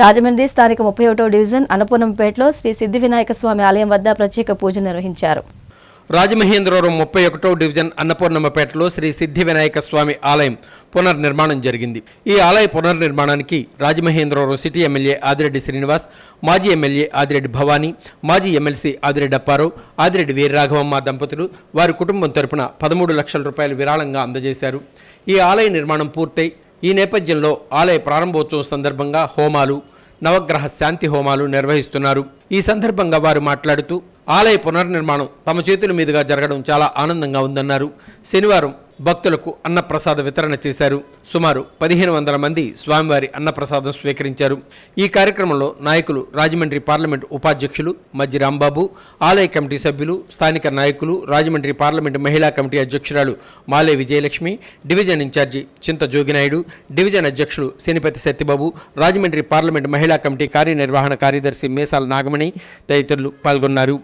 రాజమండ్రి స్థానిక ముప్పై ఒకటో డివిజన్ అనపూర్ణంపేటలో శ్రీ సిద్ధి వినాయక స్వామి ఆలయం వద్ద ప్రత్యేక పూజ నిర్వహించారు. రాజమహేంద్రవరం ముప్పై ఒకటో డివిజన్ అన్నపూర్ణమ్మపేటలో శ్రీ సిద్ధి వినాయక స్వామి ఆలయం పునర్నిర్మాణం జరిగింది. ఈ ఆలయ పునర్నిర్మాణానికి రాజమహేంద్రవరం సిటీ ఎమ్మెల్యే ఆదిరెడ్డి శ్రీనివాస్ మాజీ ఎమ్మెల్యే ఆదిరెడ్డి భవానీ మాజీ ఎమ్మెల్సీ ఆదిరెడ్డి అప్పారావు ఆదిరెడ్డి వీరరాఘవమ్మ దంపతులు వారి కుటుంబం తరపున పదమూడు లక్షల రూపాయలు విరాళంగా అందజేశారు. ఈ ఆలయ నిర్మాణం పూర్తయి ఈ నేపథ్యంలో ఆలయ ప్రారంభోత్సవం సందర్భంగా హోమాలు నవగ్రహ శాంతి హోమాలు నిర్వహిస్తున్నారు. ఈ సందర్భంగా వారు మాట్లాడుతూ ఆలయ పునర్నిర్మాణం తమ చేతుల మీదుగా జరగడం చాలా ఆనందంగా ఉందన్నారు. శనివారం భక్తులకు అన్నప్రసాద వితరణ చేశారు. సుమారు పదిహేను వందల మంది స్వామివారి అన్నప్రసాదం స్వీకరించారు. ఈ కార్యక్రమంలో నాయకులు రాజమండ్రి పార్లమెంట్ ఉపాధ్యక్షులు మజ్జి రాంబాబు ఆలయ కమిటీ సభ్యులు స్థానిక నాయకులు రాజమండ్రి పార్లమెంటు మహిళా కమిటీ అధ్యక్షురాలు మాలే విజయలక్ష్మి డివిజన్ ఇన్ఛార్జి చింత జోగినాయుడు డివిజన్ అధ్యక్షులు శనిపతి సత్యబాబు రాజమండ్రి పార్లమెంటు మహిళా కమిటీ కార్యనిర్వహణ కార్యదర్శి మేసాల నాగమణి తదితరులు పాల్గొన్నారు.